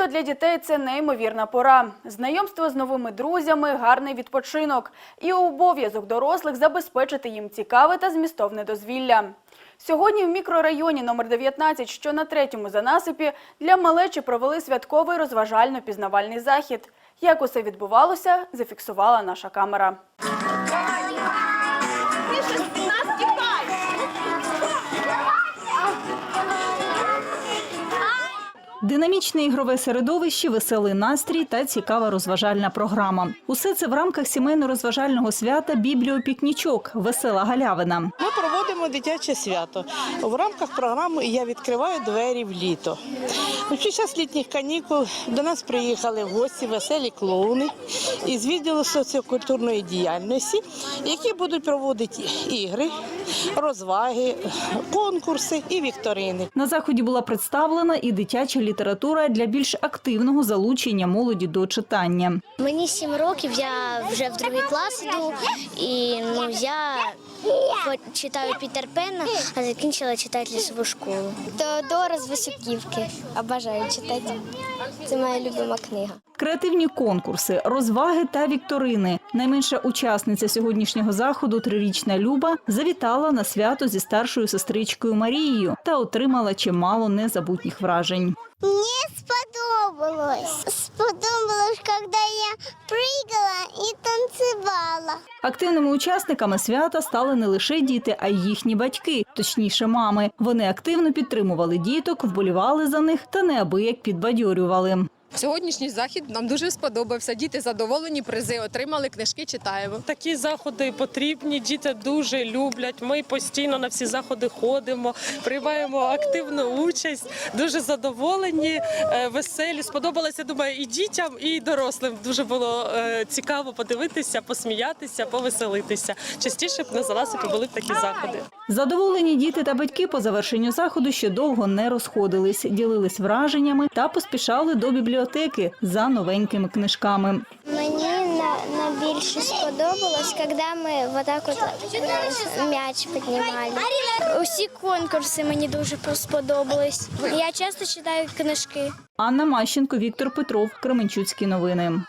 Літо для дітей це неймовірна пора. Знайомство з новими друзями, гарний відпочинок і обов'язок дорослих забезпечити їм цікаве та змістовне дозвілля. Сьогодні в мікрорайоні номер 19, що на третьому занасипі, для малечі провели святковий розважально-пізнавальний захід. Як усе відбувалося, зафіксувала наша камера. Динамічне ігрове середовище, веселий настрій та цікава розважальна програма. Усе це в рамках сімейно-розважального свята Бібліопікнічок Весела галявина. Ми проводимо дитяче свято. В рамках програми я відкриваю двері в літо. Під час літніх канікул до нас приїхали гості, веселі клоуни із відділу соціокультурної діяльності, які будуть проводити ігри, розваги, конкурси і вікторини. На заході була представлена і дитяча література для більш активного залучення молоді до читання. Мені сім років, я вже в другий клас іду, і ну я читаю Пітер Пена, а закінчила читати лісову школу. Теодора з Високівки. Обожаю читати. Це моя любима книга. Креативні конкурси, розваги та вікторини. Найменша учасниця сьогоднішнього заходу, трирічна Люба, завітала на свято зі старшою сестричкою Марією та отримала чимало незабутніх вражень. Мне сподобалось. Сподобалось, когда я прыгала и танцевала. Активними учасниками свята стали не лише діти, а й їхні батьки, точніше, мами. Вони активно підтримували діток, вболівали за них та неабияк підбадьорювали. Сьогоднішній захід нам дуже сподобався. Діти задоволені, призи отримали, книжки читаємо. Такі заходи потрібні. Діти дуже люблять. Ми постійно на всі заходи ходимо, приймаємо активну участь. Дуже задоволені, е, веселі. Сподобалося, думаю, і дітям, і дорослим. Дуже було е, цікаво подивитися, посміятися, повеселитися. Частіше б на Заласипі були б такі заходи. Задоволені діти та батьки по завершенню заходу ще довго не розходились, ділились враженнями та поспішали до бібліотеки за новенькими книжками. Мені на, найбільше сподобалось, коли ми вот так от м'яч піднімали. Усі конкурси мені дуже сподобались. Я часто читаю книжки. Анна Мащенко, Віктор Петров, Кременчуцькі новини.